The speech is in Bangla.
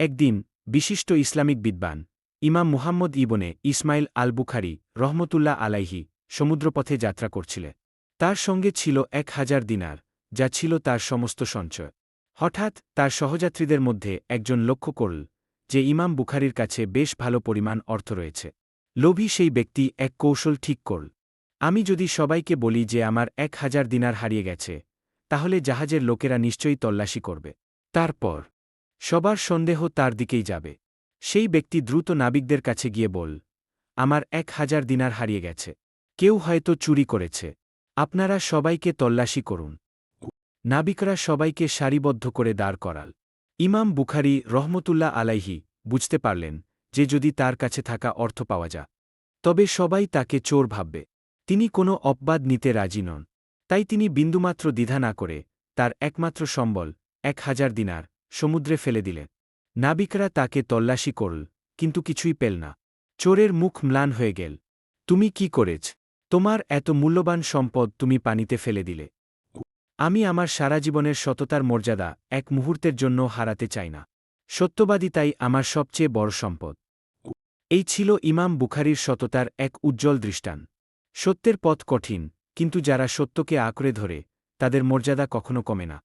একদিন, বিশিষ্ট ইসলামিক বিদ্বান, ইমাম মুহাম্মদ ইবনে ইসমাইল আল বুখারি রহমতুল্লাহ আলাইহি সমুদ্রপথে যাত্রা করছিলেন। তার সঙ্গে ছিল এক হাজার দিনার, যা ছিল তার সমস্ত সঞ্চয়। হঠাৎ, তার সহযাত্রীদের মধ্যে একজন লক্ষ্য করল যে ইমাম বুখারির কাছে বেশ ভালো পরিমাণ অর্থ রয়েছে। লোভী সেই ব্যক্তি এক কৌশল ঠিক করল। আমি যদি সবাইকে বলি যে আমার এক হাজার দিনার হারিয়ে গেছে, তাহলে জাহাজের লোকেরা নিশ্চয়ই তল্লাশি করবে। তারপর সবার সন্দেহ তার দিকেই যাবে। সেই ব্যক্তি দ্রুত নাবিকদের কাছে গিয়ে বল, আমার এক হাজার দিনার হারিয়ে গেছে। কেউ হয়তো চুরি করেছে। আপনারা সবাইকে তল্লাশি করুন নাবিকরা সবাইকে সারিবদ্ধ করে দাঁড় করাল। ইমাম বুখারি রহমতুল্লাহ আলাইহি বুঝতে পারলেন যে যদি তার কাছে থাকা অর্থ পাওয়া যা তবে সবাই তাকে চোর ভাববে। তিনি কোনো অপবাদ নিতে রাজি নন। তাই তিনি বিন্দুমাত্র দ্বিধা না করে তার একমাত্র সম্বল এক হাজার দিনার সমুদ্রে ফেলে দিলেন নাবিকরা তাকে তল্লাশি করল, কিন্তু কিছুই পেল না। চোরের মুখ ম্লান হয়ে গেল। তুমি কি করেছ? তোমার এত মূল্যবান সম্পদ তুমি পানিতে ফেলে দিলে। আমি আমার সারা জীবনের সততার মর্যাদা এক মুহূর্তের জন্য হারাতে চাই না। সত্যবাদী তাই আমার সবচেয়ে বড় সম্পদ। এই ছিল ইমাম বুখারির সততার এক উজ্জ্বল দৃষ্টান সত্যের পথ কঠিন, কিন্তু যারা সত্যকে আঁকড়ে ধরে, তাদের মর্যাদা কখনো কমে না।